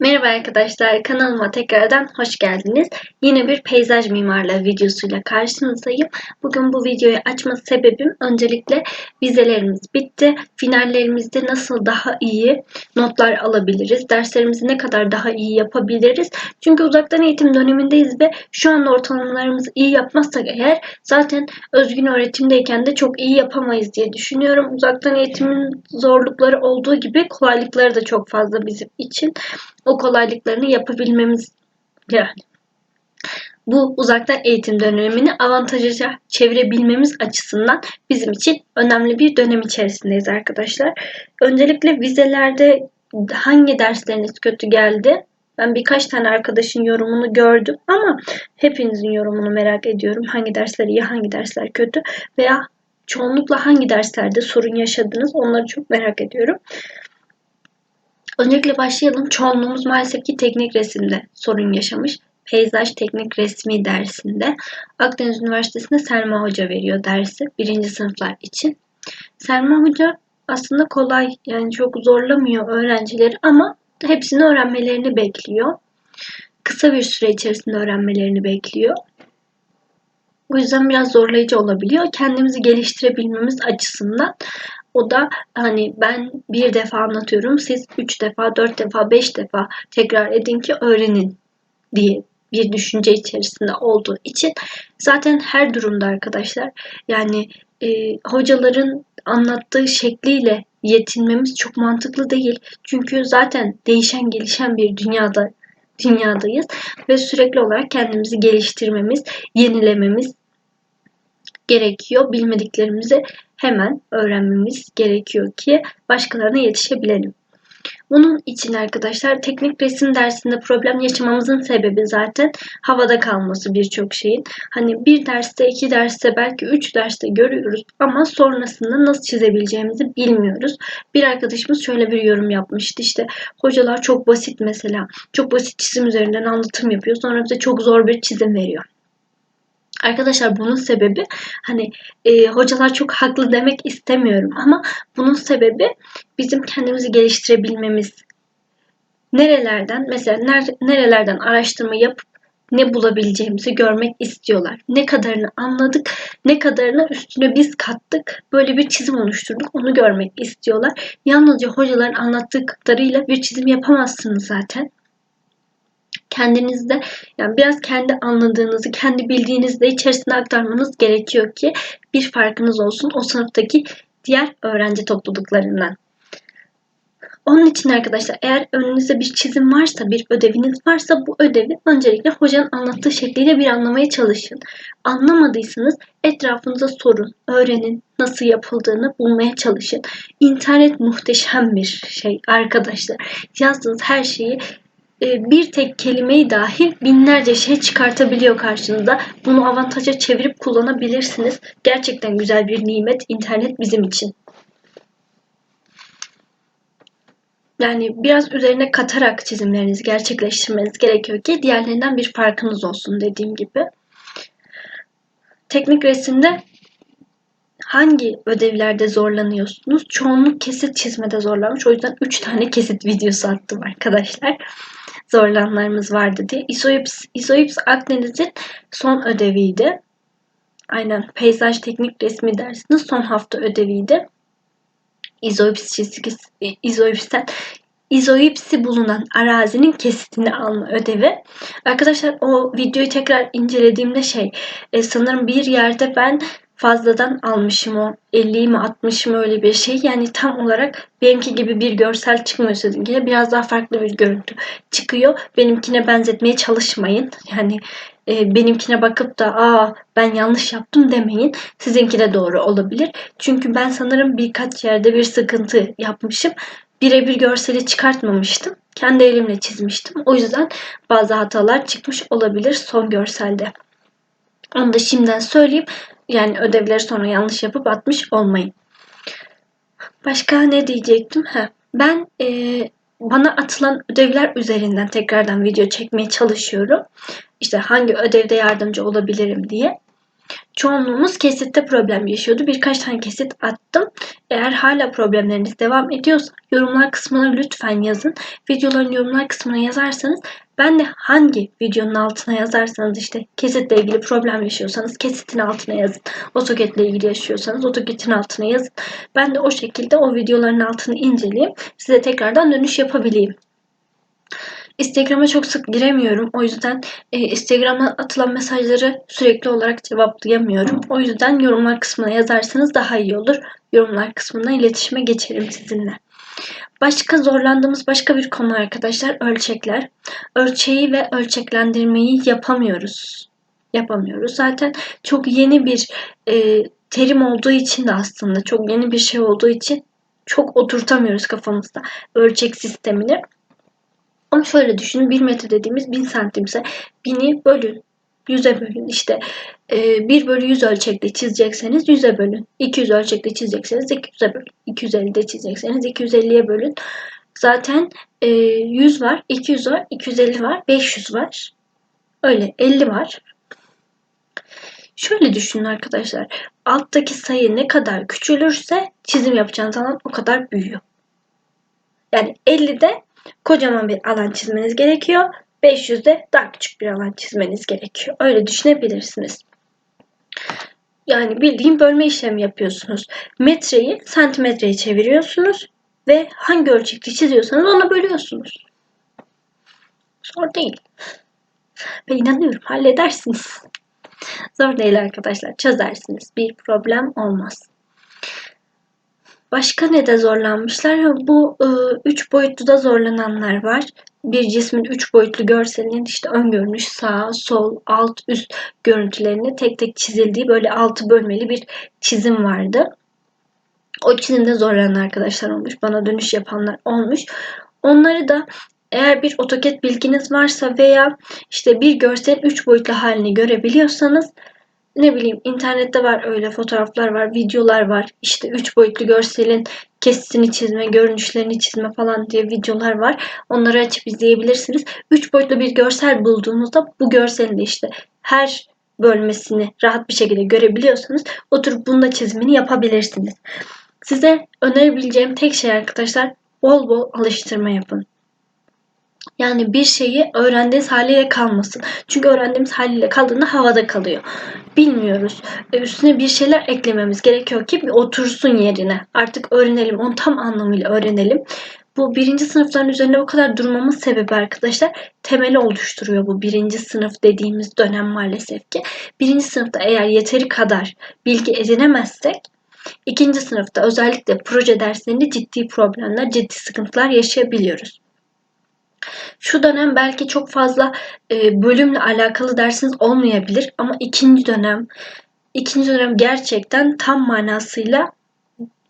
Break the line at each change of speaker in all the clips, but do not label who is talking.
Merhaba arkadaşlar, kanalıma tekrardan hoş geldiniz. Yine bir peyzaj mimarlığı videosuyla karşınızdayım. Bugün bu videoyu açma sebebim öncelikle vizelerimiz bitti. Finallerimizde nasıl daha iyi notlar alabiliriz, derslerimizi ne kadar daha iyi yapabiliriz. Çünkü uzaktan eğitim dönemindeyiz ve şu anda ortalamalarımızı iyi yapmazsak eğer zaten özgün öğretimdeyken de çok iyi yapamayız diye düşünüyorum. Uzaktan eğitimin zorlukları olduğu gibi kolaylıkları da çok fazla bizim için o kolaylıklarını yapabilmemiz yani bu uzaktan eğitim dönemini avantaja çevirebilmemiz açısından bizim için önemli bir dönem içerisindeyiz arkadaşlar. Öncelikle vizelerde hangi dersleriniz kötü geldi? Ben birkaç tane arkadaşın yorumunu gördüm ama hepinizin yorumunu merak ediyorum. Hangi dersler iyi, hangi dersler kötü veya çoğunlukla hangi derslerde sorun yaşadınız onları çok merak ediyorum. Öncelikle başlayalım. Çoğunluğumuz maalesef ki teknik resimde sorun yaşamış. Peyzaj teknik resmi dersinde. Akdeniz Üniversitesi'nde Selma Hoca veriyor dersi birinci sınıflar için. Selma Hoca aslında kolay yani çok zorlamıyor öğrencileri ama hepsini öğrenmelerini bekliyor. Kısa bir süre içerisinde öğrenmelerini bekliyor. Bu yüzden biraz zorlayıcı olabiliyor. Kendimizi geliştirebilmemiz açısından o da hani ben bir defa anlatıyorum siz üç defa, dört defa, beş defa tekrar edin ki öğrenin diye bir düşünce içerisinde olduğu için zaten her durumda arkadaşlar yani e, hocaların anlattığı şekliyle yetinmemiz çok mantıklı değil. Çünkü zaten değişen gelişen bir dünyada dünyadayız ve sürekli olarak kendimizi geliştirmemiz, yenilememiz gerekiyor. Bilmediklerimizi hemen öğrenmemiz gerekiyor ki başkalarına yetişebilelim. Bunun için arkadaşlar teknik resim dersinde problem yaşamamızın sebebi zaten havada kalması birçok şeyin. Hani bir derste, iki derste, belki üç derste görüyoruz ama sonrasında nasıl çizebileceğimizi bilmiyoruz. Bir arkadaşımız şöyle bir yorum yapmıştı işte hocalar çok basit mesela çok basit çizim üzerinden anlatım yapıyor sonra bize çok zor bir çizim veriyor. Arkadaşlar bunun sebebi hani e, hocalar çok haklı demek istemiyorum ama bunun sebebi bizim kendimizi geliştirebilmemiz. Nerelerden mesela ner, nerelerden araştırma yapıp ne bulabileceğimizi görmek istiyorlar. Ne kadarını anladık, ne kadarını üstüne biz kattık. Böyle bir çizim oluşturduk. Onu görmek istiyorlar. Yalnızca hocaların anlattığı kadarıyla bir çizim yapamazsınız zaten kendinizde yani biraz kendi anladığınızı, kendi bildiğinizde içerisine aktarmanız gerekiyor ki bir farkınız olsun o sınıftaki diğer öğrenci topluluklarından. Onun için arkadaşlar eğer önünüzde bir çizim varsa, bir ödeviniz varsa bu ödevi öncelikle hocanın anlattığı şekliyle bir anlamaya çalışın. Anlamadıysanız etrafınıza sorun, öğrenin, nasıl yapıldığını bulmaya çalışın. İnternet muhteşem bir şey arkadaşlar. Yazdığınız her şeyi bir tek kelimeyi dahi binlerce şey çıkartabiliyor karşınıza. Bunu avantaja çevirip kullanabilirsiniz. Gerçekten güzel bir nimet internet bizim için. Yani biraz üzerine katarak çizimlerinizi gerçekleştirmeniz gerekiyor ki diğerlerinden bir farkınız olsun dediğim gibi. Teknik resimde hangi ödevlerde zorlanıyorsunuz? Çoğunluk kesit çizmede zorlanmış. O yüzden 3 tane kesit videosu attım arkadaşlar zorlanlarımız vardı diye. İsoips, İsoips Akdeniz'in son ödeviydi. Aynen peyzaj teknik resmi dersinin son hafta ödeviydi. İzoips çizgisi, izoipsten izoipsi bulunan arazinin kesitini alma ödevi. Arkadaşlar o videoyu tekrar incelediğimde şey e, sanırım bir yerde ben fazladan almışım o 50'yi mi 60'ı mı öyle bir şey. Yani tam olarak benimki gibi bir görsel çıkmıyor sizinkine. Biraz daha farklı bir görüntü çıkıyor. Benimkine benzetmeye çalışmayın. Yani e, benimkine bakıp da aa ben yanlış yaptım demeyin. Sizinki de doğru olabilir. Çünkü ben sanırım birkaç yerde bir sıkıntı yapmışım. Birebir görseli çıkartmamıştım. Kendi elimle çizmiştim. O yüzden bazı hatalar çıkmış olabilir son görselde. Onu da şimdiden söyleyeyim. Yani ödevleri sonra yanlış yapıp atmış olmayın. Başka ne diyecektim? Ha, ben e, bana atılan ödevler üzerinden tekrardan video çekmeye çalışıyorum. İşte hangi ödevde yardımcı olabilirim diye. çoğunluğumuz kesitte problem yaşıyordu. Birkaç tane kesit attım. Eğer hala problemleriniz devam ediyorsa yorumlar kısmına lütfen yazın. Videoların yorumlar kısmına yazarsanız ben de hangi videonun altına yazarsanız işte kesitle ilgili problem yaşıyorsanız kesitin altına yazın. AutoCAD ile ilgili yaşıyorsanız AutoCAD'in altına yazın. Ben de o şekilde o videoların altını inceleyeyim. Size tekrardan dönüş yapabileyim. Instagram'a çok sık giremiyorum. O yüzden e, Instagram'a atılan mesajları sürekli olarak cevaplayamıyorum. O yüzden yorumlar kısmına yazarsanız daha iyi olur. Yorumlar kısmına iletişime geçerim sizinle. Başka zorlandığımız başka bir konu arkadaşlar ölçekler. Ölçeği ve ölçeklendirmeyi yapamıyoruz. Yapamıyoruz. Zaten çok yeni bir e, terim olduğu için de aslında çok yeni bir şey olduğu için çok oturtamıyoruz kafamızda ölçek sistemini. Ama şöyle düşünün 1 metre dediğimiz 1000 santimse 1000'i bölün. 100'e bölün. İşte 1 bölü 100 ölçekte çizecekseniz 100'e bölün. 200 ölçekte çizecekseniz 200'e bölün. 250'de çizecekseniz 250'ye bölün. Zaten e, 100 var, 200 var, 250 var, 500 var. Öyle 50 var. Şöyle düşünün arkadaşlar. Alttaki sayı ne kadar küçülürse çizim yapacağınız alan o kadar büyüyor. Yani 50'de kocaman bir alan çizmeniz gerekiyor. 500'de daha küçük bir alan çizmeniz gerekiyor. Öyle düşünebilirsiniz. Yani bildiğin bölme işlemi yapıyorsunuz. Metreyi santimetreye çeviriyorsunuz ve hangi ölçekte çiziyorsanız ona bölüyorsunuz. Zor değil. Ben inanıyorum halledersiniz. Zor değil arkadaşlar çözersiniz. Bir problem olmaz. Başka ne de zorlanmışlar? Bu e, üç boyutlu da zorlananlar var. Bir cismin üç boyutlu görselinin işte ön görünüş, sağ, sol, alt, üst görüntülerini tek tek çizildiği böyle altı bölmeli bir çizim vardı. O çizimde zorlanan arkadaşlar olmuş. Bana dönüş yapanlar olmuş. Onları da eğer bir AutoCAD bilginiz varsa veya işte bir görsel üç boyutlu halini görebiliyorsanız ne bileyim internette var öyle fotoğraflar var, videolar var. İşte üç boyutlu görselin kesitini çizme, görünüşlerini çizme falan diye videolar var. Onları açıp izleyebilirsiniz. Üç boyutlu bir görsel bulduğunuzda bu görselin işte her bölmesini rahat bir şekilde görebiliyorsanız oturup bunda çizimini yapabilirsiniz. Size önerebileceğim tek şey arkadaşlar bol bol alıştırma yapın. Yani bir şeyi öğrendiğiniz haliyle kalmasın. Çünkü öğrendiğimiz haliyle kaldığında havada kalıyor. Bilmiyoruz. E, üstüne bir şeyler eklememiz gerekiyor ki bir otursun yerine. Artık öğrenelim. Onu tam anlamıyla öğrenelim. Bu birinci sınıfların üzerinde bu kadar durmamın sebebi arkadaşlar temeli oluşturuyor bu birinci sınıf dediğimiz dönem maalesef ki. Birinci sınıfta eğer yeteri kadar bilgi edinemezsek ikinci sınıfta özellikle proje derslerinde ciddi problemler, ciddi sıkıntılar yaşayabiliyoruz. Şu dönem belki çok fazla e, bölümle alakalı dersiniz olmayabilir ama ikinci dönem ikinci dönem gerçekten tam manasıyla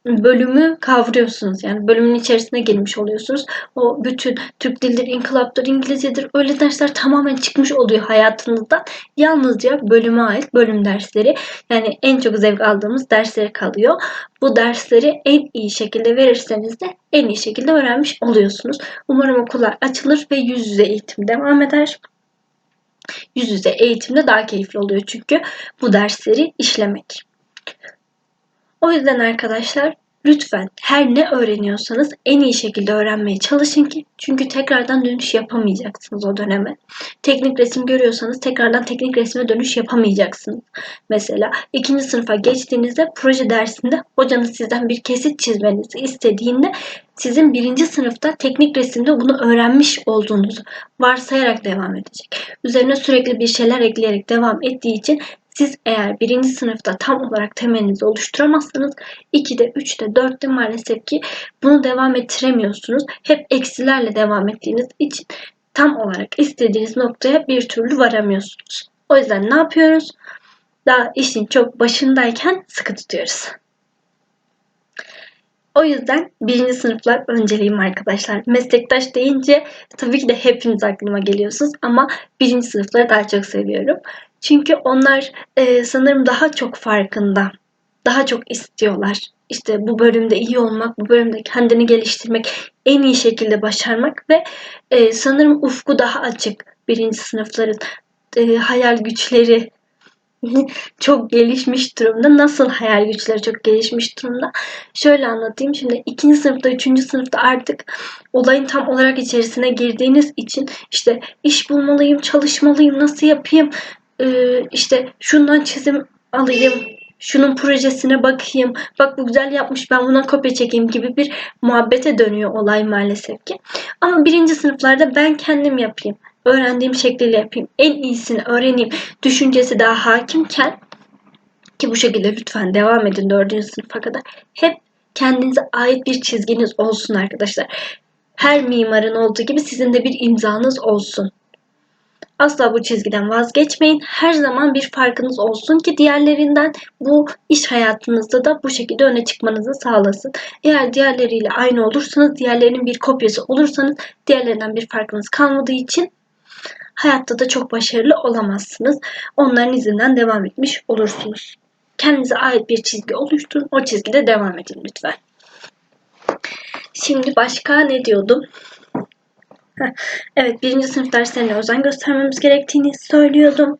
bölümü kavruyorsunuz. Yani bölümün içerisine girmiş oluyorsunuz. O bütün Türk dildir, inkılaptır, İngilizcedir öyle dersler tamamen çıkmış oluyor hayatınızda. Yalnızca bölüme ait bölüm dersleri yani en çok zevk aldığımız dersleri kalıyor. Bu dersleri en iyi şekilde verirseniz de en iyi şekilde öğrenmiş oluyorsunuz. Umarım okullar açılır ve yüz yüze eğitim devam eder. Yüz yüze eğitimde daha keyifli oluyor çünkü bu dersleri işlemek. O yüzden arkadaşlar lütfen her ne öğreniyorsanız en iyi şekilde öğrenmeye çalışın ki çünkü tekrardan dönüş yapamayacaksınız o döneme. Teknik resim görüyorsanız tekrardan teknik resme dönüş yapamayacaksınız. Mesela ikinci sınıfa geçtiğinizde proje dersinde hocanız sizden bir kesit çizmenizi istediğinde sizin birinci sınıfta teknik resimde bunu öğrenmiş olduğunuzu varsayarak devam edecek. Üzerine sürekli bir şeyler ekleyerek devam ettiği için siz eğer birinci sınıfta tam olarak temelinizi oluşturamazsanız 2'de, 3'te, 4'te maalesef ki bunu devam ettiremiyorsunuz. Hep eksilerle devam ettiğiniz için tam olarak istediğiniz noktaya bir türlü varamıyorsunuz. O yüzden ne yapıyoruz? Daha işin çok başındayken sıkı tutuyoruz. O yüzden birinci sınıflar önceliğim arkadaşlar. Meslektaş deyince tabii ki de hepiniz aklıma geliyorsunuz ama birinci sınıfları daha çok seviyorum. Çünkü onlar e, sanırım daha çok farkında. Daha çok istiyorlar. İşte bu bölümde iyi olmak, bu bölümde kendini geliştirmek, en iyi şekilde başarmak ve e, sanırım ufku daha açık birinci sınıfların. E, hayal güçleri çok gelişmiş durumda. Nasıl hayal güçleri çok gelişmiş durumda? Şöyle anlatayım. Şimdi ikinci sınıfta, üçüncü sınıfta artık olayın tam olarak içerisine girdiğiniz için işte iş bulmalıyım, çalışmalıyım, nasıl yapayım, işte şundan çizim alayım, şunun projesine bakayım, bak bu güzel yapmış ben buna kopya çekeyim gibi bir muhabbete dönüyor olay maalesef ki. Ama birinci sınıflarda ben kendim yapayım, öğrendiğim şekliyle yapayım, en iyisini öğreneyim düşüncesi daha hakimken ki bu şekilde lütfen devam edin dördüncü sınıfa kadar. Hep kendinize ait bir çizginiz olsun arkadaşlar. Her mimarın olduğu gibi sizin de bir imzanız olsun. Asla bu çizgiden vazgeçmeyin. Her zaman bir farkınız olsun ki diğerlerinden bu iş hayatınızda da bu şekilde öne çıkmanızı sağlasın. Eğer diğerleriyle aynı olursanız, diğerlerinin bir kopyası olursanız diğerlerinden bir farkınız kalmadığı için hayatta da çok başarılı olamazsınız. Onların izinden devam etmiş olursunuz. Kendinize ait bir çizgi oluşturun. O çizgide devam edin lütfen. Şimdi başka ne diyordum? Evet birinci sınıf derslerine özen göstermemiz gerektiğini söylüyordum.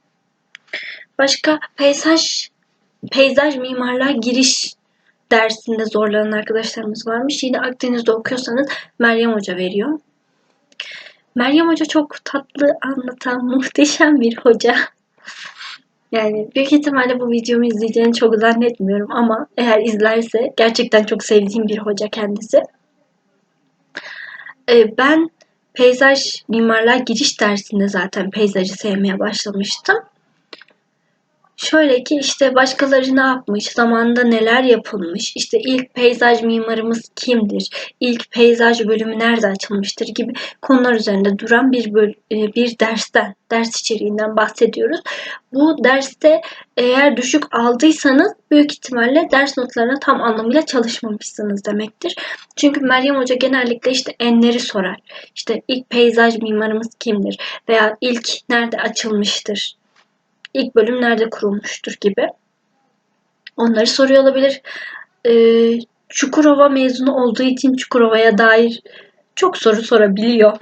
Başka peyzaj, peyzaj mimarlığa giriş dersinde zorlanan arkadaşlarımız varmış. Yine Akdeniz'de okuyorsanız Meryem Hoca veriyor. Meryem Hoca çok tatlı anlatan muhteşem bir hoca. Yani büyük ihtimalle bu videomu izleyeceğini çok zannetmiyorum ama eğer izlerse gerçekten çok sevdiğim bir hoca kendisi. Ee, ben peyzaj mimarlığa giriş dersinde zaten peyzajı sevmeye başlamıştım. Şöyle ki işte başkaları ne yapmış, zamanında neler yapılmış, işte ilk peyzaj mimarımız kimdir, ilk peyzaj bölümü nerede açılmıştır gibi konular üzerinde duran bir e, bir dersten, ders içeriğinden bahsediyoruz. Bu derste eğer düşük aldıysanız büyük ihtimalle ders notlarına tam anlamıyla çalışmamışsınız demektir. Çünkü Meryem Hoca genellikle işte enleri sorar. İşte ilk peyzaj mimarımız kimdir veya ilk nerede açılmıştır ilk bölüm nerede kurulmuştur gibi. Onları soruyor olabilir. Ee, Çukurova mezunu olduğu için Çukurova'ya dair çok soru sorabiliyor.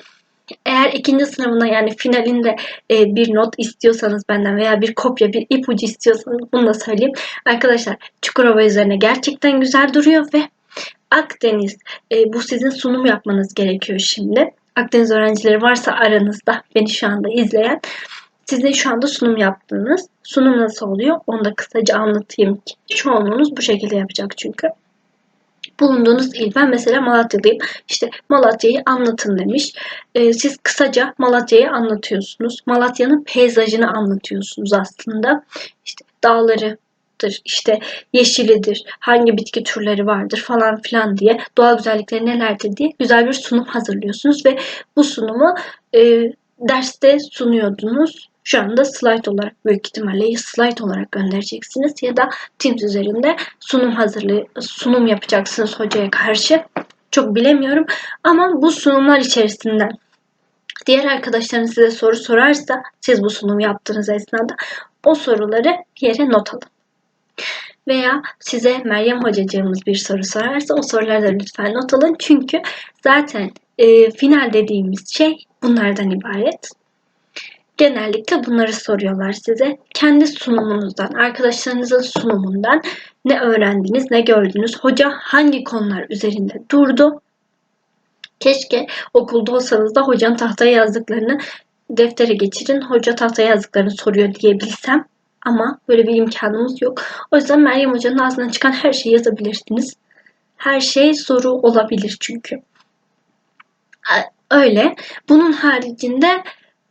Eğer ikinci sınavına yani finalinde e, bir not istiyorsanız benden veya bir kopya, bir ipucu istiyorsanız bunu da söyleyeyim. Arkadaşlar Çukurova üzerine gerçekten güzel duruyor ve Akdeniz e, bu sizin sunum yapmanız gerekiyor şimdi. Akdeniz öğrencileri varsa aranızda beni şu anda izleyen sizin şu anda sunum yaptığınız sunum nasıl oluyor onu da kısaca anlatayım ki çoğunluğunuz bu şekilde yapacak çünkü. Bulunduğunuz il ben mesela Malatyalıyım. İşte Malatya'yı anlatın demiş. Ee, siz kısaca Malatya'yı anlatıyorsunuz. Malatya'nın peyzajını anlatıyorsunuz aslında. İşte dağları, işte yeşilidir, hangi bitki türleri vardır falan filan diye, doğal güzellikleri nelerdir diye güzel bir sunum hazırlıyorsunuz ve bu sunumu e, derste sunuyordunuz. Şu anda slide olarak büyük ihtimalle slide olarak göndereceksiniz ya da Teams üzerinde sunum hazırlığı sunum yapacaksınız hocaya karşı. Çok bilemiyorum ama bu sunumlar içerisinden diğer arkadaşlarınız size soru sorarsa siz bu sunum yaptığınız esnada o soruları yere not alın. Veya size Meryem hocacığımız bir soru sorarsa o soruları da lütfen not alın. Çünkü zaten e, final dediğimiz şey bunlardan ibaret. Genellikle bunları soruyorlar size. Kendi sunumunuzdan, arkadaşlarınızın sunumundan ne öğrendiniz, ne gördünüz, hoca hangi konular üzerinde durdu. Keşke okulda olsanız da hocanın tahtaya yazdıklarını deftere geçirin, hoca tahtaya yazdıklarını soruyor diyebilsem. Ama böyle bir imkanımız yok. O yüzden Meryem Hoca'nın ağzından çıkan her şeyi yazabilirsiniz. Her şey soru olabilir çünkü. Öyle. Bunun haricinde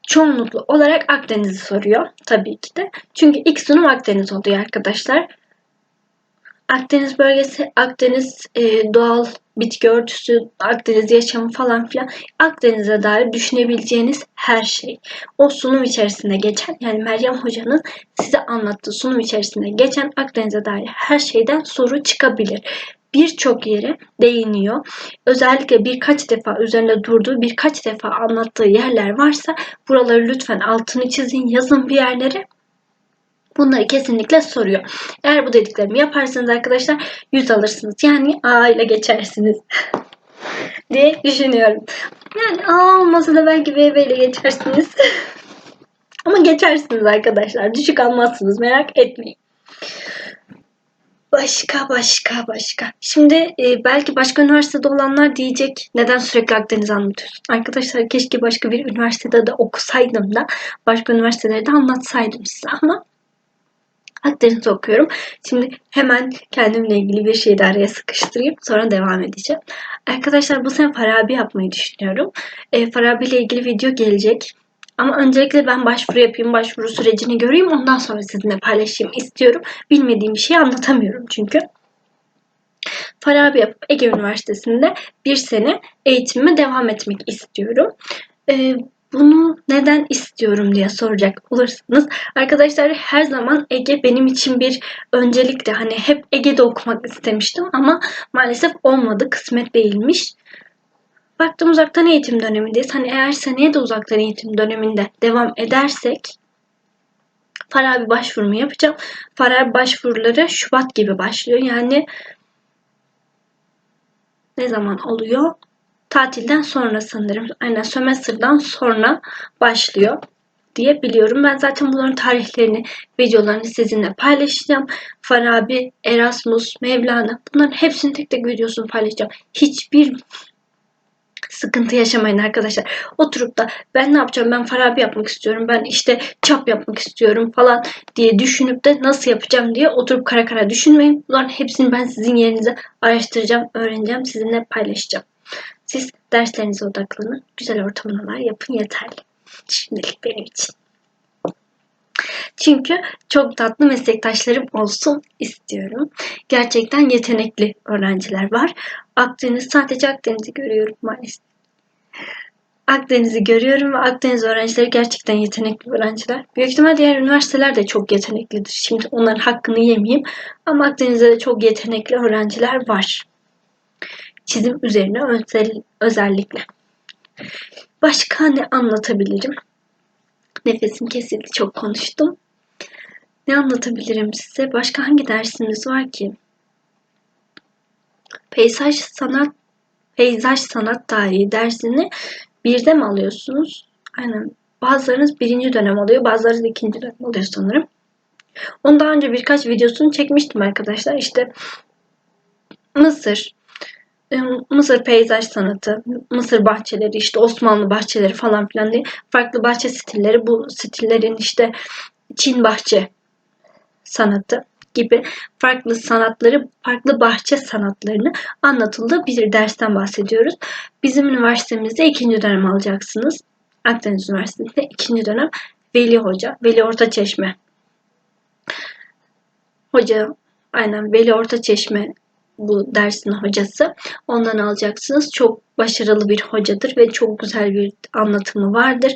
çoğunluklu olarak Akdeniz'i soruyor tabii ki de. Çünkü ilk sunum Akdeniz oluyor arkadaşlar. Akdeniz bölgesi, Akdeniz e, doğal bitki örtüsü, Akdeniz yaşamı falan filan Akdeniz'e dair düşünebileceğiniz her şey. O sunum içerisinde geçen yani Meryem Hoca'nın size anlattığı sunum içerisinde geçen Akdeniz'e dair her şeyden soru çıkabilir birçok yere değiniyor. Özellikle birkaç defa üzerinde durduğu, birkaç defa anlattığı yerler varsa buraları lütfen altını çizin, yazın bir yerlere. Bunları kesinlikle soruyor. Eğer bu dediklerimi yaparsanız arkadaşlar 100 alırsınız. Yani A ile geçersiniz. diye düşünüyorum. Yani A olmasa da belki B ile geçersiniz. Ama geçersiniz arkadaşlar. Düşük almazsınız. Merak etmeyin. Başka başka başka. Şimdi e, belki başka üniversitede olanlar diyecek neden sürekli Akdeniz anlatıyorsun? Arkadaşlar keşke başka bir üniversitede de okusaydım da başka üniversitelerde anlatsaydım size ama Akdeniz okuyorum. Şimdi hemen kendimle ilgili bir şey de araya sıkıştırayım. Sonra devam edeceğim. Arkadaşlar bu sene Farabi yapmayı düşünüyorum. E, Farabi ile ilgili video gelecek. Ama öncelikle ben başvuru yapayım, başvuru sürecini göreyim. Ondan sonra sizinle paylaşayım istiyorum. Bilmediğim bir şey anlatamıyorum çünkü. Farabi yapıp Ege Üniversitesi'nde bir sene eğitimime devam etmek istiyorum. Ee, bunu neden istiyorum diye soracak olursanız arkadaşlar her zaman Ege benim için bir öncelikti. Hani hep Ege'de okumak istemiştim ama maalesef olmadı. Kısmet değilmiş. Baktım uzaktan eğitim dönemindeyiz. Hani eğer seneye de uzaktan eğitim döneminde devam edersek Farabi başvurumu yapacağım. Farabi başvuruları Şubat gibi başlıyor. Yani ne zaman oluyor? Tatilden sonra sanırım. Aynen sömestrden sonra başlıyor diye biliyorum. Ben zaten bunların tarihlerini, videolarını sizinle paylaşacağım. Farabi, Erasmus, Mevlana bunların hepsini tek tek videosunu paylaşacağım. Hiçbir sıkıntı yaşamayın arkadaşlar. Oturup da ben ne yapacağım ben Farabi yapmak istiyorum ben işte çap yapmak istiyorum falan diye düşünüp de nasıl yapacağım diye oturup kara kara düşünmeyin. Bunların hepsini ben sizin yerinize araştıracağım, öğreneceğim, sizinle paylaşacağım. Siz derslerinize odaklanın. Güzel ortamlar yapın yeterli. Şimdilik benim için. Çünkü çok tatlı meslektaşlarım olsun istiyorum. Gerçekten yetenekli öğrenciler var. Akdeniz sadece Akdeniz'i görüyorum maalesef. Akdeniz'i görüyorum ve Akdeniz öğrencileri gerçekten yetenekli öğrenciler. Büyük ihtimal diğer üniversiteler de çok yeteneklidir. Şimdi onların hakkını yemeyeyim. Ama Akdeniz'de de çok yetenekli öğrenciler var. Çizim üzerine özel, özellikle. Başka ne anlatabilirim? Nefesim kesildi çok konuştum. Ne anlatabilirim size? Başka hangi dersimiz var ki? Peyzaj sanat peyzaj sanat tarihi dersini birde mi alıyorsunuz? Aynen. Bazılarınız birinci dönem alıyor, bazılarınız ikinci dönem alıyor sanırım. Onu daha önce birkaç videosunu çekmiştim arkadaşlar. İşte Mısır, Mısır peyzaj sanatı, Mısır bahçeleri, işte Osmanlı bahçeleri falan filan diye farklı bahçe stilleri. Bu stillerin işte Çin bahçe sanatı gibi farklı sanatları, farklı bahçe sanatlarını anlatıldığı bir dersten bahsediyoruz. Bizim üniversitemizde ikinci dönem alacaksınız. Akdeniz Üniversitesi'nde ikinci dönem Veli Hoca, Veli Ortaçeşme. Hoca, aynen Veli Ortaçeşme bu dersin hocası. Ondan alacaksınız. Çok başarılı bir hocadır ve çok güzel bir anlatımı vardır.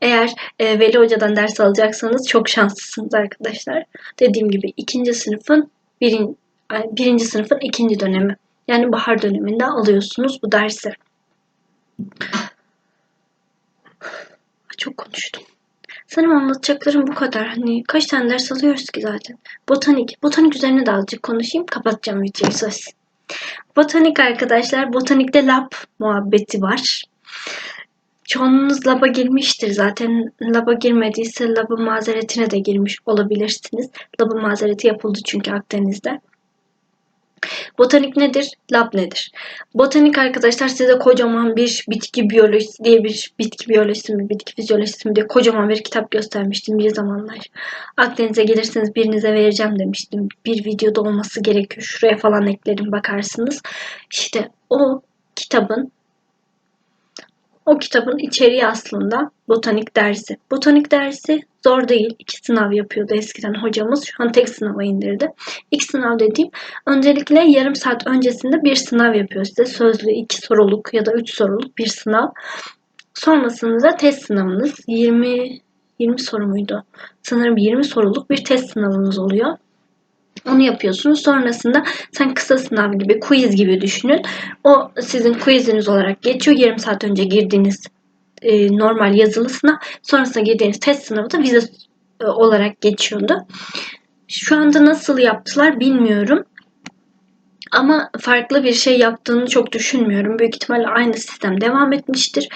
Eğer e, Veli Hoca'dan ders alacaksanız çok şanslısınız arkadaşlar. Dediğim gibi ikinci sınıfın birin, birinci sınıfın ikinci dönemi. Yani bahar döneminde alıyorsunuz bu dersi. Çok konuştum. Sanırım anlatacaklarım bu kadar. Hani kaç tane ders alıyoruz ki zaten. Botanik. Botanik üzerine de azıcık konuşayım. Kapatacağım videoyu söz. Botanik arkadaşlar. Botanikte lab muhabbeti var. Çoğunuz laba girmiştir zaten. Laba girmediyse labın mazeretine de girmiş olabilirsiniz. Labın mazereti yapıldı çünkü Akdeniz'de. Botanik nedir? Lab nedir? Botanik arkadaşlar size kocaman bir bitki biyolojisi diye bir bitki biyolojisi mi, bitki fizyolojisi mi diye kocaman bir kitap göstermiştim bir zamanlar. Akdeniz'e gelirseniz birinize vereceğim demiştim. Bir videoda olması gerekiyor. Şuraya falan eklerim bakarsınız. İşte o kitabın o kitabın içeriği aslında botanik dersi. Botanik dersi zor değil. İki sınav yapıyordu eskiden hocamız. Şu an tek sınava indirdi. İlk sınav dediğim öncelikle yarım saat öncesinde bir sınav yapıyor size. Sözlü iki soruluk ya da üç soruluk bir sınav. Sonrasında test sınavınız 20 20 soru muydu? Sanırım 20 soruluk bir test sınavınız oluyor. Onu yapıyorsunuz. Sonrasında sen kısa sınav gibi, quiz gibi düşünün. O sizin quiziniz olarak geçiyor. Yarım saat önce girdiğiniz e, normal yazılı sınav. Sonrasında girdiğiniz test sınavı da vize e, olarak geçiyordu. Şu anda nasıl yaptılar bilmiyorum. Ama farklı bir şey yaptığını çok düşünmüyorum. Büyük ihtimalle aynı sistem devam etmiştir.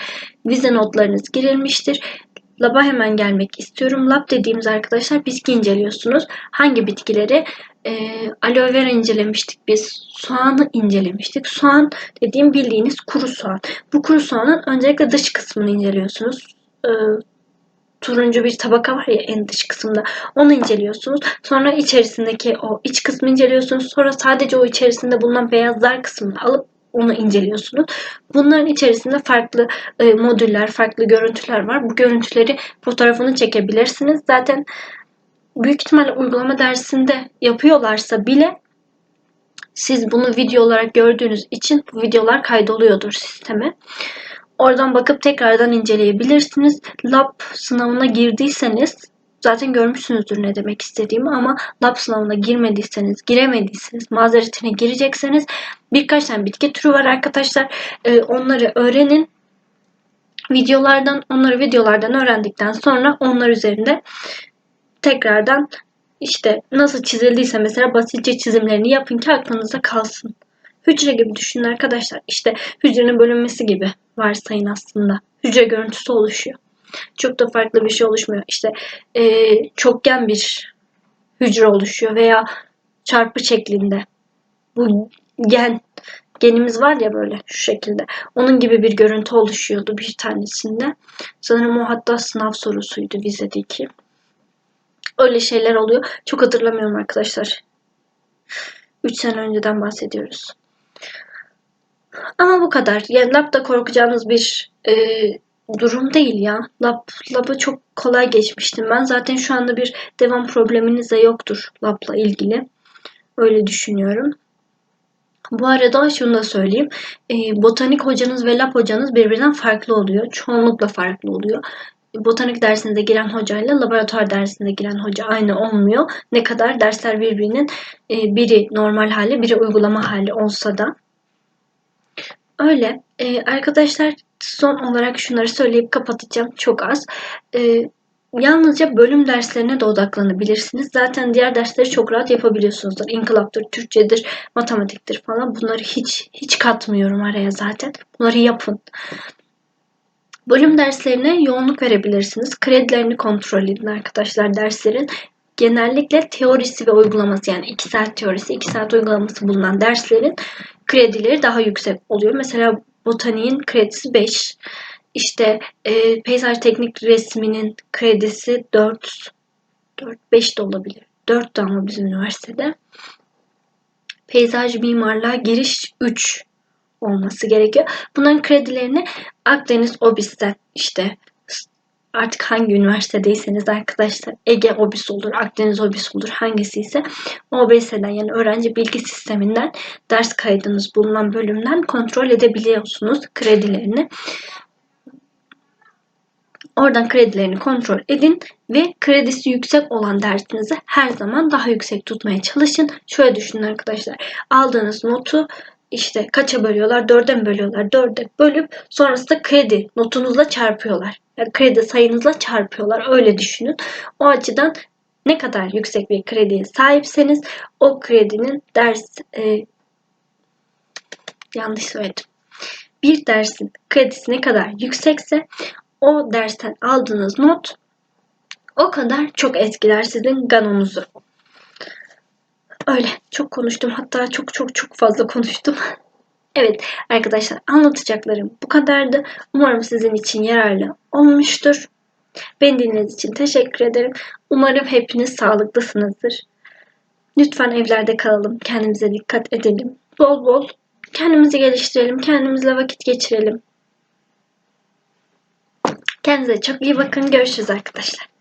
Vize notlarınız girilmiştir. lab'a hemen gelmek istiyorum. Lab dediğimiz arkadaşlar bitki inceliyorsunuz. Hangi bitkileri? E, aloe vera incelemiştik biz. Soğanı incelemiştik. Soğan dediğim bildiğiniz kuru soğan. Bu kuru soğanın öncelikle dış kısmını inceliyorsunuz. E, turuncu bir tabaka var ya en dış kısımda. Onu inceliyorsunuz. Sonra içerisindeki o iç kısmı inceliyorsunuz. Sonra sadece o içerisinde bulunan beyazlar kısmını alıp onu inceliyorsunuz. Bunların içerisinde farklı e, modüller, farklı görüntüler var. Bu görüntüleri fotoğrafını çekebilirsiniz. Zaten büyük ihtimalle uygulama dersinde yapıyorlarsa bile siz bunu video olarak gördüğünüz için bu videolar kaydoluyordur sisteme. Oradan bakıp tekrardan inceleyebilirsiniz. Lab sınavına girdiyseniz zaten görmüşsünüzdür ne demek istediğimi ama lab sınavına girmediyseniz, giremediyseniz, mazeretine girecekseniz birkaç tane bitki türü var arkadaşlar. Ee, onları öğrenin. Videolardan, onları videolardan öğrendikten sonra onlar üzerinde tekrardan işte nasıl çizildiyse mesela basitçe çizimlerini yapın ki aklınızda kalsın. Hücre gibi düşünün arkadaşlar. İşte hücrenin bölünmesi gibi varsayın aslında. Hücre görüntüsü oluşuyor. Çok da farklı bir şey oluşmuyor. İşte e, çokgen bir hücre oluşuyor veya çarpı şeklinde. Bu gen genimiz var ya böyle şu şekilde. Onun gibi bir görüntü oluşuyordu bir tanesinde. Sanırım o hatta sınav sorusuydu vizedeki. Öyle şeyler oluyor. Çok hatırlamıyorum arkadaşlar. 3 sene önceden bahsediyoruz. Ama bu kadar. Yani labda korkacağınız bir e, durum değil ya. Lab, labı çok kolay geçmiştim ben. Zaten şu anda bir devam probleminiz de yoktur labla ilgili. Öyle düşünüyorum. Bu arada şunu da söyleyeyim. E, botanik hocanız ve lab hocanız birbirinden farklı oluyor. Çoğunlukla farklı oluyor. Botanik dersinde giren hocayla laboratuvar dersinde giren hoca aynı olmuyor. Ne kadar dersler birbirinin e, biri normal hali, biri uygulama hali olsa da. Öyle. Ee, arkadaşlar son olarak şunları söyleyip kapatacağım. Çok az. Ee, yalnızca bölüm derslerine de odaklanabilirsiniz. Zaten diğer dersleri çok rahat yapabiliyorsunuzdur. İnkılaptır, Türkçedir, matematiktir falan. Bunları hiç hiç katmıyorum araya zaten. Bunları yapın. Bölüm derslerine yoğunluk verebilirsiniz. Kredilerini kontrol edin arkadaşlar derslerin. Genellikle teorisi ve uygulaması yani 2 saat teorisi, 2 saat uygulaması bulunan derslerin kredileri daha yüksek oluyor. Mesela botaniğin kredisi 5. İşte e, peyzaj teknik resminin kredisi 4. 4 5 de olabilir. 4 de ama bizim üniversitede. Peyzaj mimarlığa giriş 3 olması gerekiyor. Bunların kredilerini Akdeniz OBİS'ten işte artık hangi üniversitedeyseniz arkadaşlar Ege OBİS olur, Akdeniz OBİS olur hangisi ise OBS'den yani öğrenci bilgi sisteminden ders kaydınız bulunan bölümden kontrol edebiliyorsunuz kredilerini. Oradan kredilerini kontrol edin ve kredisi yüksek olan dersinizi her zaman daha yüksek tutmaya çalışın. Şöyle düşünün arkadaşlar. Aldığınız notu işte kaça bölüyorlar? Dörde mi bölüyorlar? Dörde bölüp sonrasında kredi notunuzla çarpıyorlar. Yani kredi sayınızla çarpıyorlar. Öyle düşünün. O açıdan ne kadar yüksek bir krediye sahipseniz o kredinin ders e, yanlış söyledim. Bir dersin kredisi ne kadar yüksekse o dersten aldığınız not o kadar çok etkiler sizin ganonuzu. Öyle çok konuştum. Hatta çok çok çok fazla konuştum. evet arkadaşlar anlatacaklarım bu kadardı. Umarım sizin için yararlı olmuştur. Beni dinlediğiniz için teşekkür ederim. Umarım hepiniz sağlıklısınızdır. Lütfen evlerde kalalım. Kendimize dikkat edelim. Bol bol kendimizi geliştirelim. Kendimizle vakit geçirelim. Kendinize çok iyi bakın. Görüşürüz arkadaşlar.